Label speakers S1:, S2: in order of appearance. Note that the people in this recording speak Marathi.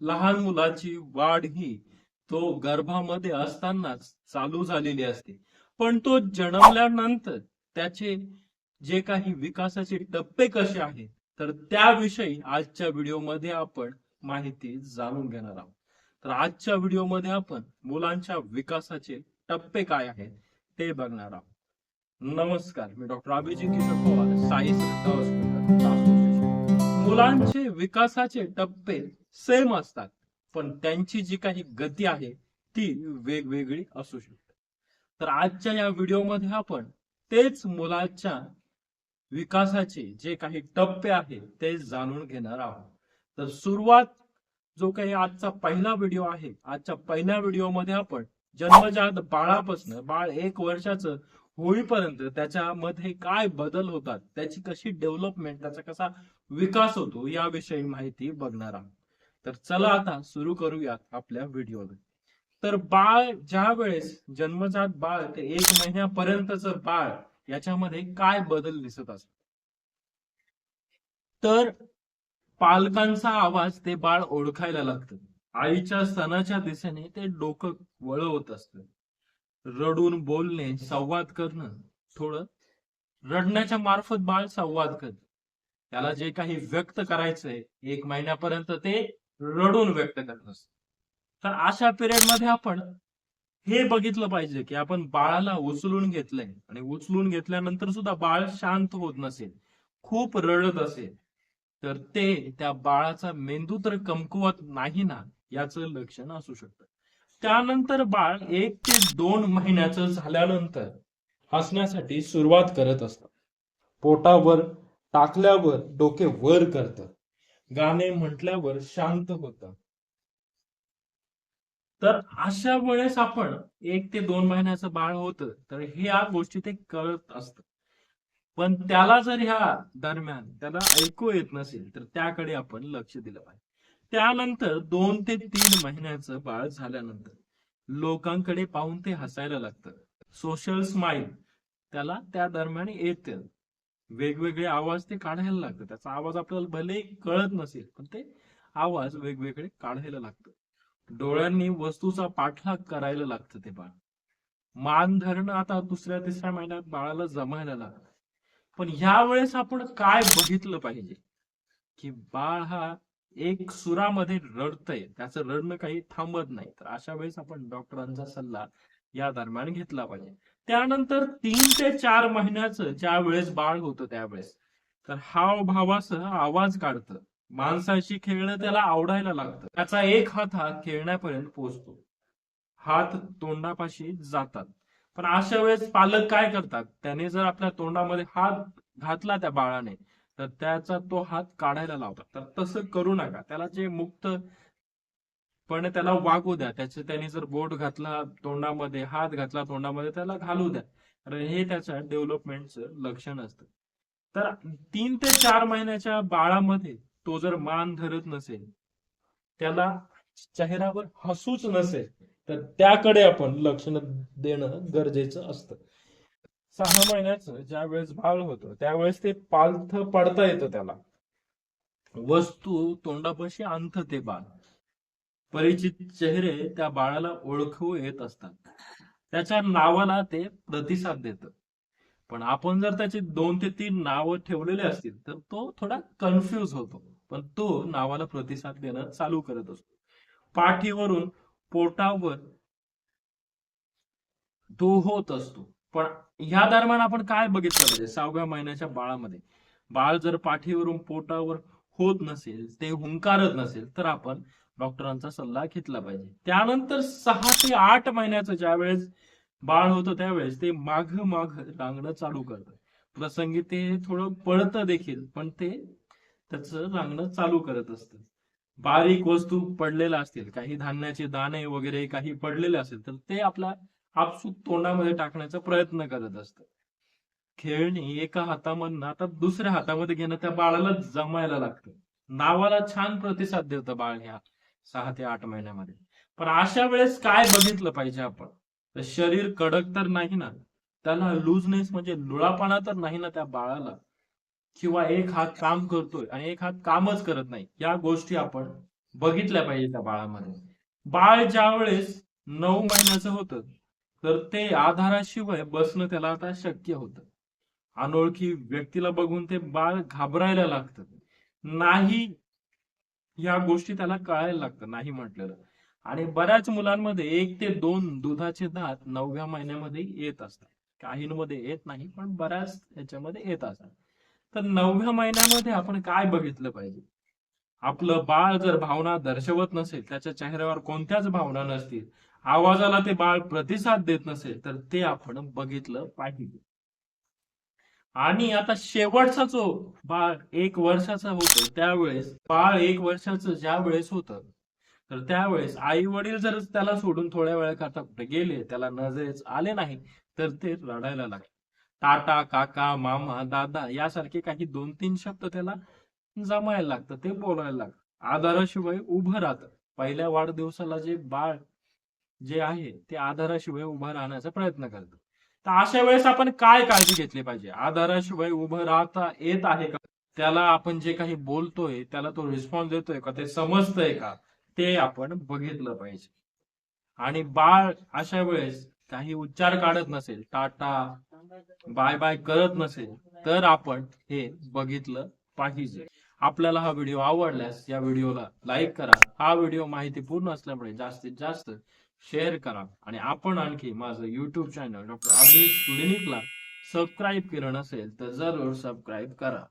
S1: लहान मुलाची वाढ ही तो गर्भामध्ये असतानाच चालू झालेली असते. पण तो जन्मल्यानंतर त्याचे जे काही विकासाचे टप्पे कसे आहेत तर त्याविषयी आजच्या व्हिडिओमध्ये आपण माहिती जाणून घेणार आहोत. तर आजच्या व्हिडिओमध्ये आपण मुलांच्या विकासाचे टप्पे काय आहेत ते बघणार आहोत. नमस्कार मी डॉक्टर अभिजित किशोर पवार साई मुलांचे विकासाचे टप्पे सेम असतात पण त्यांची जी काही गती आहे ती वेगवेगळी असू शकते. तर आजच्या या व्हिडिओमध्ये आपण तेच मुलाच्या विकासाचे जे काही टप्पे आहेत ते जाणून घेणार आहोत. तर सुरुवात जो काही आजचा पहिला व्हिडिओ आहे आजच्या पहिल्या व्हिडिओमध्ये आपण जन्मजात बाळापासून बाळ एक वर्षाचं होईपर्यंत त्याच्यामध्ये काय बदल होतात त्याची कशी डेव्हलपमेंट त्याचा कसा विकास होतो याविषयी माहिती बघणार आहोत. तर चला आता सुरू करूयात आपल्या व्हिडिओला तर बाळ ज्या वेळेस जन्मजात बाळ ते एक महिन्यापर्यंतच बाळ याच्यामध्ये काय बदल दिसत असतो? तर पालकांचा आवाज ते बाळ ओळखायला लागतं. आईच्या स्तनाच्या दिशेने ते डोकं वळवत असतं. रडून बोलणे संवाद करणं थोडं रडण्याच्या मार्फत बाळ संवाद करत त्याला जे काही व्यक्त करायचंय एक महिन्यापर्यंत ते रडून व्यक्त करत असत. तर अशा पिरियडमध्ये आपण हे बघितलं पाहिजे की आपण बाळाला उचलून घेतलंय आणि उचलून घेतल्यानंतर सुद्धा बाळ शांत होत नसेल खूप रडत असेल तर ते त्या बाळाचा मेंदू तर कमकुवत नाही ना याचं लक्षण असू शकतं. त्यानंतर बाळ एक ते दोन महिन्याचं झाल्यानंतर हसण्यासाठी सुरुवात करत असत. पोटावर टाकल्यावर डोके वर करतं. गाणे म्हटल्यावर शांत होतं. तर अशा वेळेस आपण एक ते दोन महिन्याचं बाळ होतं तर ह्या गोष्टी ते कळत असत. पण त्याला जर ह्या दरम्यान त्याला ऐकू येत नसेल तर त्याकडे आपण लक्ष दिलं पाहिजे. त्यानंतर दोन ते तीन महिन्याचं बाळ झाल्यानंतर लोकांकडे पाहून ते हसायला लागतं. सोशल स्माईल त्याला त्या दरम्यान येते. वेगवेगळे आवाज ते काढायला लागतं त्याचा आवाज आपल्याला भलेही कळत नसेल पण ते आवाज वेगवेगळे काढायला लागतं डोळ्यांनी वस्तूचा पाठलाग करायला लागतं ते बाळ. मान धरणं आता दुसऱ्या तिसऱ्या महिन्यात बाळाला जमायला लागतं. पण ह्या वेळेस आपण काय बघितलं पाहिजे? की बाळ हा एक सुरामध्ये रडतय. त्याचं रडणं काही थांबत नाही. तर अशा वेळेस आपण डॉक्टरांचा सल्ला या दरम्यान घेतला पाहिजे. त्यानंतर तीन ते चार महिन्याचं ज्या वेळेस बाळ होतं त्यावेळेस तर हाव हावभावासह आवाज काढतं. माणसाशी खेळणं त्याला आवडायला लागतं. त्याचा एक हात हा खेळण्यापर्यंत पोहोचतो. हात तोंडापाशी जातात. पण अशा वेळेस पालक काय करतात? त्याने जर आपल्या तोंडामध्ये हात घातला त्या बाळाने तर त्याचा तो हात काढायला लावतात. तर तसं करू नका. त्याला जे मुक्त पण त्याला वागू द्या. त्याचे त्याने जर बोट घातला तोंडामध्ये हात घातला तोंडामध्ये त्याला घालू द्या. कारण हे त्याच्या डेव्हलपमेंटचं लक्षण असतं. तर तीन ते चार महिन्याच्या बाळामध्ये तो जर मान धरत नसेल त्याला चेहऱ्यावर हसूच नसेल तर त्याकडे आपण लक्ष देणं गरजेचं असतं. सहा महिन्याचं ज्या वेळेस बाळ होतं त्यावेळेस ते पालथ पडता येतं त्याला. वस्तू तोंडापाशी अंथ ते बाळ. परिचित चेहरे त्या बाळाला ओळखू येत असतात. त्याच्या नावाला ते प्रतिसाद देत. पण आपण जर त्याचे दोन ते तीन नावं ठेवलेले असतील तर तो थोडा कन्फ्युज होतो. पण तो नावाला प्रतिसाद देणं चालू करत असतो. पाठीवरून पोटावर तो होत असतो. पण ह्या दरम्यान आपण काय बघितलं पाहिजे सहाव्या महिन्याच्या बाळामध्ये? बाळ जर पाठीवरून पोटावर होत नसेल ते हुंकारत नसेल तर आपण डॉक्टरांचा सल्ला घेतला पाहिजे. त्यानंतर सहा ते आठ महिन्याचं ज्या वेळेस बाळ होतं त्यावेळेस ते माघ माघ रांगणं चालू करतं प्रसंगी ते थोडं पळतं देखील पण ते त्याचं रांगणं चालू करत असतं. बारीक वस्तू पडलेल्या असतील काही धान्याचे दाणे वगैरे काही पडलेले असेल तर ते आपला आपसूक तोंडामध्ये टाकण्याचा प्रयत्न करत असतं. खेळणी एका हातामधनं आता दुसऱ्या हातामध्ये घेणं त्या बाळाला जमायला लागतं. नावाला छान प्रतिसाद देतं बाळ ह्या. सहा ते आठ महिन्यामध्ये. पण अशा वेळेस काय बघितलं पाहिजे आपण? तर शरीर कडक तर नाही ना? त्याला लूजनेस म्हणजे लुळापणा तर नाही ना त्या बाळाला? किंवा एक हात काम करतोय आणि एक हात कामच करत नाही या गोष्टी आपण बघितल्या पाहिजे त्या बाळामध्ये. बाळ ज्या वेळेस नऊ महिन्याचं होतं तर ते आधाराशिवाय बसणं त्याला आता शक्य होतं. अनोळखी व्यक्तीला बघून ते बाळ घाबरायला लागतं. नाही या गोष्टी त्याला कळायला लागतं नाही म्हटलेलं. आणि बऱ्याच मुलांमध्ये एक ते दोन दुधाचे दात नवव्या महिन्यामध्ये येत असतात. काहींमध्ये येत नाही पण बऱ्याच याच्यामध्ये येत असतात. तर नवव्या महिन्यामध्ये आपण काय बघितलं पाहिजे? आपलं बाळ जर भावना दर्शवत नसेल त्याच्या चेहऱ्यावर कोणत्याच भावना नसतील आवाजाला ते बाळ प्रतिसाद देत नसेल तर ते आपण बघितलं पाहिजे. आणि आता शेवटचा जो बाळ एक वर्षाचा होतो त्यावेळेस बाळ एक वर्षाचं ज्या वेळेस होतं तर त्यावेळेस आई वडील जर त्याला सोडून थोड्या वेळाकरता कुठे गेले त्याला नजरेच आले नाही तर ते रडायला लागले. टाटा काका मामा दादा यासारखे काही दोन तीन शब्द त्याला जमायला लागतं ते बोलायला लागतं. आधाराशिवाय उभं राहतं. पहिल्या वाढदिवसाला जे बाळ जे आहे ते आधाराशिवाय उभं राहण्याचा प्रयत्न करतं. तर अशा वेळेस आपण काय काळजी घेतली पाहिजे? आधाराशिवाय उभं राहता येत आहे का? त्याला आपण जे काही बोलतोय त्याला तो रिस्पॉन्स देतोय का? ते समजतंय का? ते आपण बघितलं पाहिजे. आणि बाळ अशा वेळेस काही उच्चार काढत नसेल टाटा बाय बाय करत नसेल तर आपण हे बघितलं पाहिजे. आपल्याला हा व्हिडिओ आवडल्यास या व्हिडिओला लाईक करा. हा व्हिडिओ माहितीपूर्ण असल्यामुळे जास्तीत जास्त शेअर करा. आणि आपण आणखी माझं युट्यूब चॅनल डॉक्टर अभिष क्लिनिकला सबस्क्राईब केलं नसेल तर जरूर सबस्क्राईब करा.